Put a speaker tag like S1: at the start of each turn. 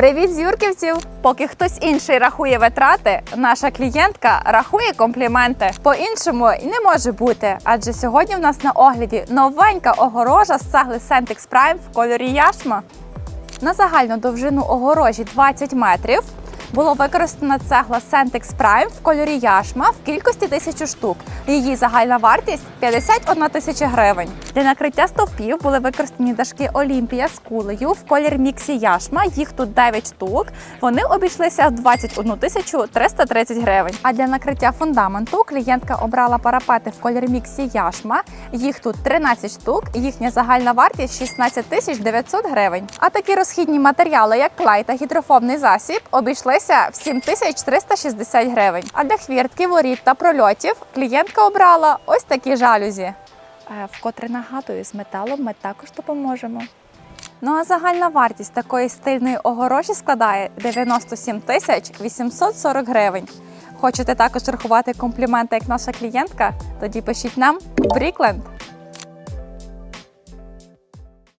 S1: Привіт, з Юрківців! Поки хтось інший рахує витрати, наша клієнтка рахує компліменти. По-іншому і не може бути, адже сьогодні в нас на огляді новенька огорожа з цегли Sentix Prime в кольорі яшма. На загальну довжину огорожі 20 метрів було використана цегла Sentix Prime в кольорі яшма в кількості 1000 штук. Її загальна вартість 51 тисяча гривень. Для накриття стовпів були використані дашки Олімпія з кулею в колір міксі яшма. Їх тут 9 штук. Вони обійшлися в 21 тисячу 330 гривень. А для накриття фундаменту клієнтка обрала парапети в кольорі міксі яшма. Їх тут 13 штук. Їхня загальна вартість 16 тисяч 900 гривень. А такі розхідні матеріали, як клей та гідрофобний засіб, обійшлися в 7 тисяч 360 гривень. А для хвіртки, воріт та прольотів клієнтка обрала ось такі жалюзі. Е, Вкотре нагадую, з металом ми також допоможемо. Ну а загальна вартість такої стильної огорожі складає 97 тисяч 840 гривень. Хочете також рахувати компліменти, як наша клієнтка? Тоді пишіть нам в Брікленд.